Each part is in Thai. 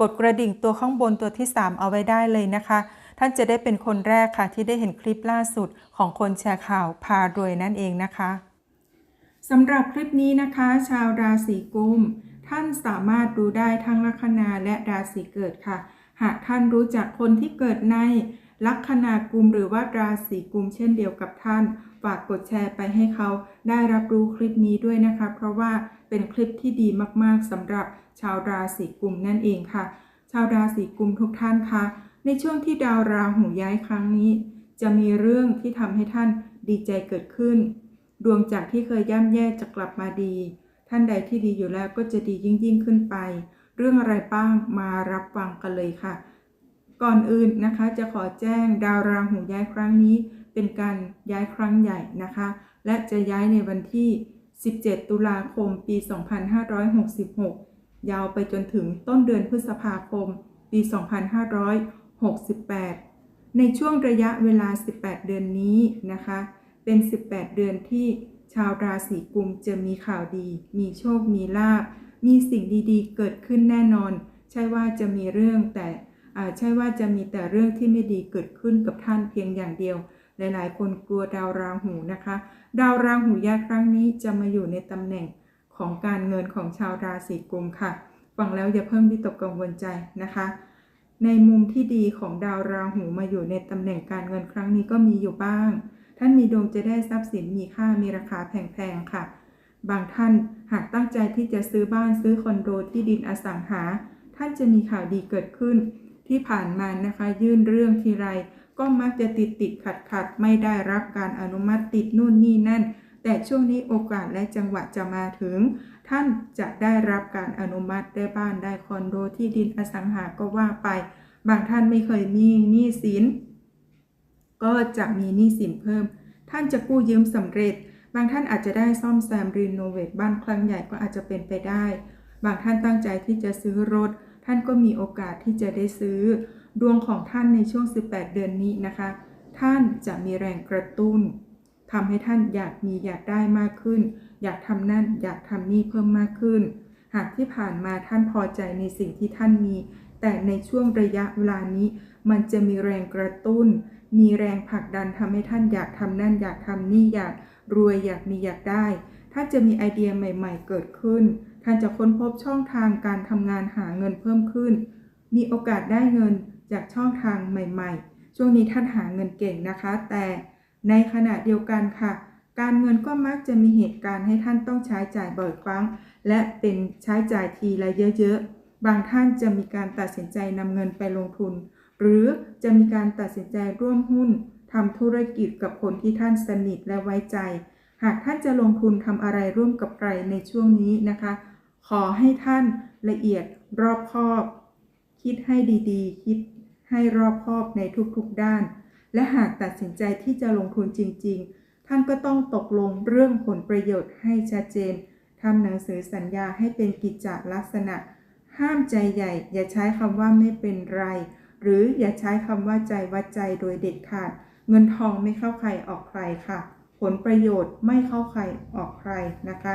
กดกระดิ่งตัวข้างบนตัวที่ 3 เอาไว้ได้เลยนะคะ ท่านจะได้เป็นคนแรกค่ะ ที่ได้เห็นคลิปล่าสุดของคนแชร์ข่าวพารวยนั่นเองนะคะสำหรับคลิปนี้นะคะ ชาวราศีกุม ท่านสามารถดูได้ทั้งลัคนาและราศีเกิดค่ะ หากท่านรู้จักคนที่เกิดในลัคนากุมหรือว่าราศีกุมเช่นเดียวกับท่าน ฝากกดแชร์ไปให้เขาได้รับรู้คลิปนี้ด้วยนะคะ เพราะว่าเป็นคลิปที่ดีมากๆสำหรับชาวราศีกุมนั่นเองค่ะ ชาวราศีกุมทุกท่านคะในช่วงที่ดาวราหูย้ายครั้งนี้ จะมีเรื่องที่ทำให้ท่านดีใจเกิดขึ้น ดวงจากที่เคยย่ำแย่จะกลับมาดี ท่านใดที่ดีอยู่แล้วก็จะดียิ่งยิ่งขึ้นไป เรื่องอะไรบ้างมารับฟังกันเลยค่ะ ก่อนอื่นนะคะจะขอแจ้งดาวราหูย้ายครั้งนี้ เป็นการย้ายครั้งใหญ่นะคะ และจะย้ายในวันที่ 17 ตุลาคม ปี 2566 ยาวไปจนถึงต้นเดือนพฤษภาคม ปี 2568 ในช่วงระยะเวลา 18 เดือนนี้นะคะ เป็น 18 เดือนที่ชาวราศีกุมจะมีข่าวดี มีโชค มีลาบ มีสิ่งดีๆ เกิดขึ้นแน่นอน ใช่ว่าจะมีเรื่องแต่ใช่ว่าจะมีแต่เรื่องที่ไม่ดีเกิดขึ้นกับท่านเพียงอย่างเดียว หลายๆ คนกลัวดาวราหูนะคะ ดาวราหูย้ายครั้งนี้จะมาอยู่ในตำแหน่งของการเงินของชาวราศีกุมค่ะ ฟังแล้วอย่าเพิ่มวิตกกังวลใจนะคะ ในมุมที่ดีของดาวราหูมาอยู่ในตำแหน่งการเงินครั้งนี้ก็มีอยู่บ้าง ท่านมีดวงจะได้ทรัพย์สินมีค่ามีราคาแพงๆค่ะ บางท่านหากตั้งใจที่จะซื้อบ้านซื้อคอนโดที่ดินอสังหา ท่านจะมีข่าวดีเกิดขึ้น ที่ผ่านมานะคะ ยื่นเรื่องทีไร ก็มักจะติดติดขัดขัดไม่ได้รับการอนุมัติติดนู่นนี่นั่น แต่ช่วงนี้โอกาสและจังหวะจะมาถึง ท่านจะได้รับการอนุมัติได้บ้านได้คอนโดที่ดินอสังหาก็ว่าไป บางท่านไม่เคยมีหนี้สิน ก็จะมีหนี้สินเพิ่ม ท่านจะกู้ยืมสำเร็จ บางท่านอาจจะได้ซ่อมแซมรีโนเวทบ้านครั้งใหญ่ก็อาจจะเป็นไปได้ บางท่านตั้งใจที่จะซื้อรถ ท่านก็มีโอกาสที่จะได้ซื้อ ดวงของท่านในช่วง 18 เดือนนี้นะคะ ท่านจะมีแรงกระตุ้นทำให้ท่านอยากมีอยากได้มากขึ้น อยากทำนั่นอยากทำนี่เพิ่มมากขึ้น หากที่ผ่านมาท่านพอใจในสิ่งที่ท่านมี แต่ในช่วงระยะเวลานี้ มันจะมีแรงกระตุ้น มีแรงผลักดันทำให้ท่านอยากทำนั่นอยากทำนี่อยากรวยอยากมีอยากได้ ท่านจะมีไอเดียใหม่ ๆ เกิดขึ้น ท่านจะค้นพบช่องทางการทำงานหาเงินเพิ่มขึ้น มีโอกาสได้เงิน จากช่องทางใหม่ๆ ช่วงนี้ท่านหาเงินเก่งนะคะ แต่ในขณะเดียวกันค่ะ การเงินก็มักจะมีเหตุการณ์ให้ท่านต้องใช้จ่ายบ่อยครั้ง และเป็นใช้จ่ายทีละเยอะๆ บางท่านจะมีการตัดสินใจนำเงินไปลงทุน หรือจะมีการตัดสินใจร่วมหุ้นทำธุรกิจกับคนที่ท่านสนิทและไว้ใจ หากท่านจะลงทุนทำอะไรร่วมกับใครในช่วงนี้นะคะ ขอให้ท่านละเอียดรอบคอบ คิดให้ดีๆ คิด ให้รอบคอบในทุกๆด้าน และหากตัดสินใจที่จะลงทุนจริง ๆ ท่านก็ต้องตกลงเรื่องผลประโยชน์ให้ชัดเจนทำหนังสือสัญญาให้เป็นกิจจลักษณะ ห้ามใจใหญ่ อย่าใช้คำว่าไม่เป็นไร หรืออย่าใช้คำว่าใจวัดใจโดยเด็ดขาด เงินทองไม่เข้าใครออกใครค่ะ ผลประโยชน์ไม่เข้าใครออกใครนะคะ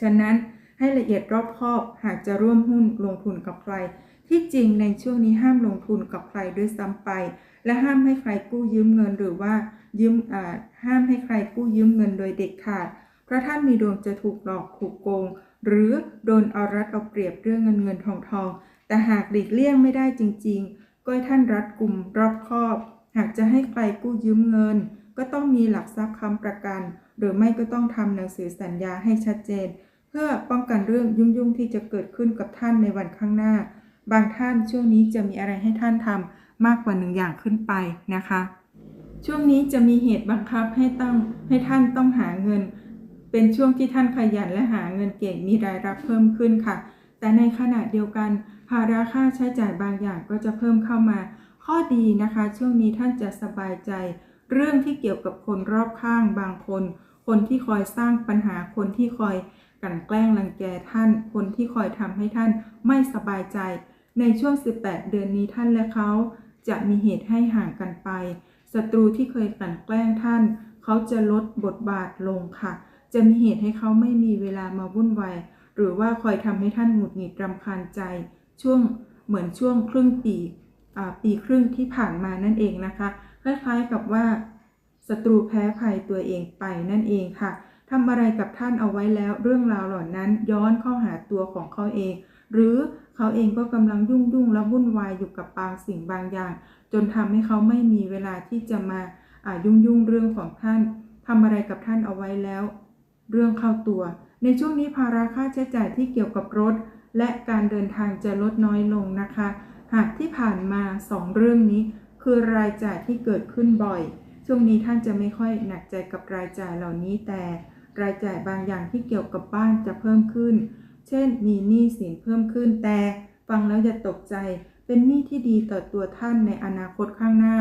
ฉะนั้นให้ละเอียดรอบคอบหากจะร่วมหุ้นลงทุนกับใคร ที่จริงในช่วงนี้ห้ามลงทุนกับใครด้วยซ้ำไป และห้ามให้ใครกู้ยืมเงินหรือว่ายืมห้ามให้ใครกู้ยืมเงินโดยเด็ดขาด เพราะท่านมีดวงจะถูกหลอกถูกโกง หรือโดนเอารัดเอาเปรียบเรื่องเงินเงินทองทอง แต่หากหลีกเลี่ยงไม่ได้จริง ๆ ก็ให้ท่านรัดกลุ่มรอบคอบ หากจะให้ใครกู้ยืมเงิน ก็ต้องมีหลักทรัพย์ค้ำประกัน หรือไม่ก็ต้องทำหนังสือสัญญาให้ชัดเจน เพื่อป้องกันเรื่องยุ่งๆที่จะเกิดขึ้นกับท่านในวันข้างหน้า บางท่านช่วงนี้จะมีอะไรให้ท่านทำมากกว่าหนึ่งอย่างขึ้นไปนะคะ ช่วงนี้จะมีเหตุบังคับให้ต้องให้ท่านต้องหาเงิน เป็นช่วงที่ท่านขยันและหาเงินเก่งมีรายรับเพิ่มขึ้นค่ะ แต่ในขณะเดียวกัน ภาระค่าใช้จ่ายบางอย่างก็จะเพิ่มเข้ามา ข้อดีนะคะ ช่วงนี้ท่านจะสบายใจ เรื่องที่เกี่ยวกับคนรอบข้างบางคน คนที่คอยสร้างปัญหาคนที่คอยกลั่นแกล้งรังแกท่าน คนที่คอยทำให้ท่านไม่สบายใจ ในช่วง 18 เดือนนี้ท่านและเขาจะมีเหตุให้ห่างกันไป ศัตรูที่เคยกลั่นแกล้งท่าน เขาจะลดบทบาทลงค่ะ จะมีเหตุให้เขาไม่มีเวลามาวุ่นวาย หรือว่าคอยทำให้ท่านหงุดหงิดรำคาญใจ ช่วงเหมือนช่วงครึ่งปีปีครึ่งที่ผ่านมานั่นเองนะคะ คล้ายๆกับว่าศัตรูแพ้ภัยตัวเองไปนั่นเองค่ะทำอะไรกับท่านเอาไว้แล้วเรื่องราวเหล่านั้นย้อนเข้าหาตัวของเขาเอง หรือ เขาเองก็กำลังยุ่งยุ่งและวุ่นวายอยู่กับบางสิ่งบางอย่าง จนทำให้เขาไม่มีเวลาที่จะมาอายุ่งยุ่งเรื่องของท่านทำอะไรกับท่านเอาไว้แล้ว เรื่องเข้าตัว ในช่วงนี้ภาระค่าใช้จ่ายที่เกี่ยวกับรถ และการเดินทางจะลดน้อยลงนะคะ หากที่ผ่านมา 2 เรื่องนี้ คือรายจ่ายที่เกิดขึ้นบ่อย ช่วงนี้ท่านจะไม่ค่อยหนักใจกับรายจ่ายเหล่านี้แต่รายจ่ายบางอย่างที่เกี่ยวกับบ้านจะเพิ่มขึ้น เช่น มีหนี้สินเพิ่มขึ้นแต่ฟังแล้วอย่าตกใจ เป็นหนี้ที่ดีต่อตัวท่านในอนาคตข้างหน้า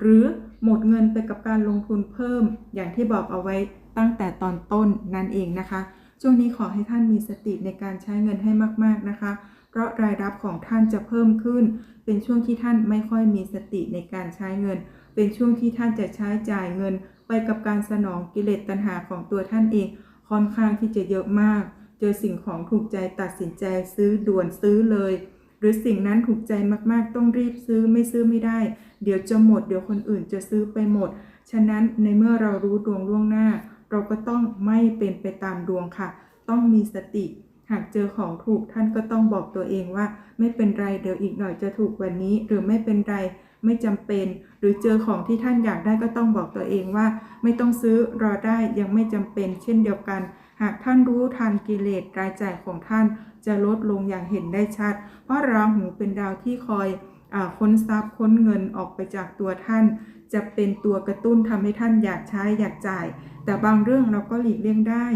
หรือหมดเงินไปกับการลงทุนเพิ่ม อย่างที่บอกเอาไว้ตั้งแต่ตอนต้นนั่นเองนะคะ ช่วงนี้ขอให้ท่านมีสติในการใช้เงินให้มากๆนะคะ เพราะรายรับของท่านจะเพิ่มขึ้น เป็นช่วงที่ท่านไม่ค่อยมีสติในการใช้เงิน เป็นช่วงที่ท่านจะใช้จ่ายเงิน ไปกับการสนองกิเลสตัณหาของตัวท่านเองค่อนข้างที่จะเยอะมาก เจอสิ่งของถูกใจตัดสินใจซื้อด่วนซื้อเลย หรือสิ่งนั้นถูกใจมากๆ ต้องรีบซื้อไม่ซื้อไม่ได้ เดี๋ยวจะหมดเดี๋ยวคนอื่นจะซื้อไปหมด ฉะนั้นในเมื่อเรารู้ดวงล่วงหน้า เราก็ต้องไม่เป็นไปตามดวงค่ะ ต้องมีสติ หากเจอของถูกท่านก็ต้องบอกตัวเองว่า ไม่เป็นไรเดี๋ยวอีกหน่อยจะถูกว่านี้ หรือไม่เป็นไรไม่จำเป็น หรือเจอของที่ท่านอยากได้ก็ต้องบอกตัวเองว่า ไม่ต้องซื้อรอได้ยังไม่จำเป็น เช่นเดียวกัน หากท่านรู้ทันกิเลสรายจ่ายของท่านจะลดลงอย่างเห็นได้ชัด เพราะราหูเป็นดาวที่คอยอค้นทรัพย์ค้นเงินออกไปจากตัวท่าน จะเป็นตัวกระตุ้นทำให้ท่านอยากใช้อยากจ่าย แต่บางเรื่องเราก็หลีกเลี่ยงได้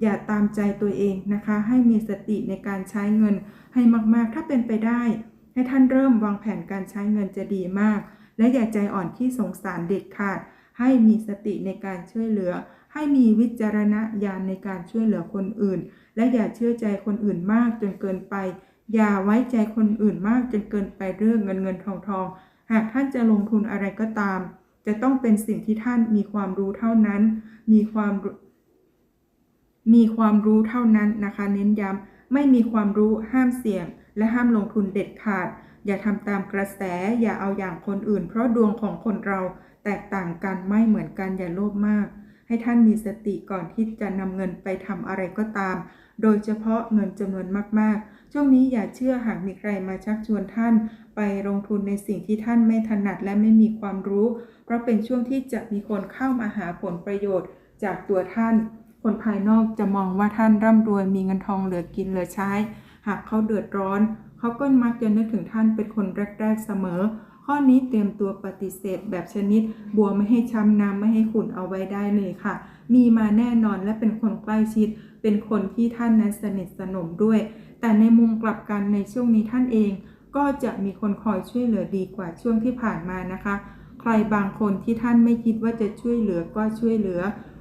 อย่าตามใจตัวเองนะคะ ให้มีสติในการใช้เงินให้มากๆ ถ้าเป็นไปได้ ให้ท่านเริ่มวางแผนการใช้เงินจะดีมาก และอย่าใจอ่อนที่สงสารเด็ดขาด ให้มีสติในการช่วยเหลือ ให้มีวิจารณญาณในการช่วยเหลือคนอื่น และอย่าเชื่อใจคนอื่นมากจนเกินไป อย่าไว้ใจคนอื่นมากจนเกินไปเรื่องเงินเงินทองทอง หากท่านจะลงทุนอะไรก็ตาม จะต้องเป็นสิ่งที่ท่านมีความรู้เท่านั้น มีความมีความรู้เท่านั้นนะคะ เน้นย้ำไม่มีความรู้ห้ามเสี่ยง และห้ามลงทุนเด็ดขาด อย่าทำตามกระแส อย่าเอาอย่างคนอื่น เพราะดวงของคนเราแตกต่างกันไม่เหมือนกันอย่าโลภมาก ให้ท่านมีสติก่อนที่จะนำเงินไปทำอะไรก็ตาม โดยเฉพาะเงินจำนวนมากๆ ช่วงนี้อย่าเชื่อหากมีใครมาชักชวนท่าน ไปลงทุนในสิ่งที่ท่านไม่ถนัดและไม่มีความรู้ เพราะเป็นช่วงที่จะมีคนเข้ามาหาผลประโยชน์จากตัวท่าน คนภายนอกจะมองว่าท่านร่ำรวยมีเงินทองเหลือกินเหลือใช้ หากเขาเดือดร้อน เขาก็มักจะนึกถึงท่านเป็นคนแรกๆเสมอ ข้อนี้เตรียมตัวปฏิเสธแบบชนิด บัวไม่ให้ช้ำน้ำไม่ให้ขุ่นเอาไว้ได้เลยค่ะ มีมาแน่นอนและเป็นคนใกล้ชิด เป็นคนที่ท่านนั้นสนิทสนมด้วย แต่ในมุมกลับกันในช่วงนี้ท่านเอง ก็จะมีคนคอยช่วยเหลือดีกว่าช่วงที่ผ่านมานะคะ ใครบางคนที่ท่านไม่คิดว่าจะช่วยเหลือก็ช่วยเหลือ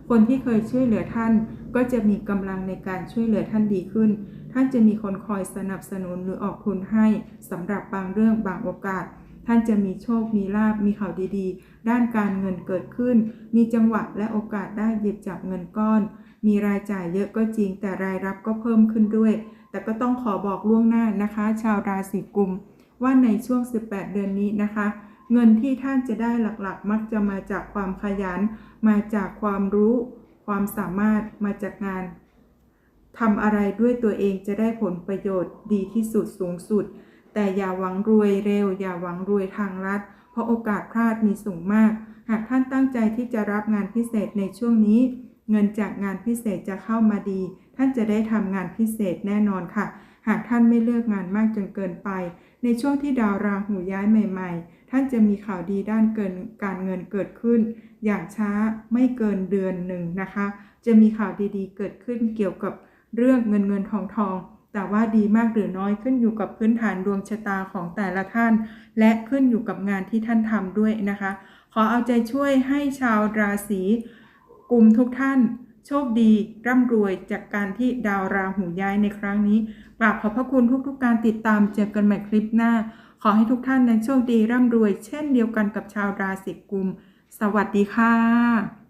คนที่เคยช่วยเหลือท่าน ก็จะมีกำลังในการช่วยเหลือท่านดีขึ้น ท่านจะมีคนคอยสนับสนุนหรือออกทุนให้สำหรับบางเรื่องบางโอกาส ท่านจะมีโชค มีลาบมีข่าวดีๆ ด้านการเงินเกิดขึ้น มีจังหวะและโอกาสได้หยิบจับเงินก้อน มีรายจ่ายเยอะก็จริง แต่รายรับก็เพิ่มขึ้นด้วย แต่ก็ต้องขอบอกล่วงหน้านะคะ ชาวราศีกุม ว่าในช่วง 18 เดือนนี้นะคะ เงินที่ท่านจะได้หลักๆ มักจะมาจากความขยัน มาจากความรู้ ความสามารถ มาจากงานทำอะไรด้วยตัวเองจะได้ผลประโยชน์ดีที่สุดสูงสุด แต่อย่าหวังรวยเร็ว อย่าหวังรวยทางลัดเพราะโอกาสพลาดมีสูงมาก หากท่านตั้งใจที่จะรับงานพิเศษในช่วงนี้ เงินจากงานพิเศษจะเข้ามาดี ท่านจะได้ทำงานพิเศษแน่นอนค่ะ หากท่านไม่เลือกงานมากจนเกินไป ในช่วงที่ดาวราหูย้ายใหม่ ๆ ท่านจะมีข่าวดีด้านเกินการเงินเกิดขึ้น อย่างช้าไม่เกินเดือนหนึ่งนะคะ จะมีข่าวดีๆ เกิดขึ้นเกี่ยวกับเรื่องเงินเงินทองทอง แต่ว่าดีมากหรือน้อยขึ้นอยู่กับพื้นฐานดวงชะตาของแต่ละท่าน และขึ้นอยู่กับงานที่ท่านทำด้วยนะคะ ขอเอาใจช่วยให้ชาวราศีกุมทุกท่าน โชคดีร่ำรวยจากการที่ดาวราหูย้ายในครั้งนี้กราบขอบพระคุณทุกๆการติดตามเจอกันใหม่คลิปหน้า ขอให้ทุกท่านนั้นโชคดีร่ำรวย เช่นเดียวกันกับชาวราศีกุม สวัสดีค่ะ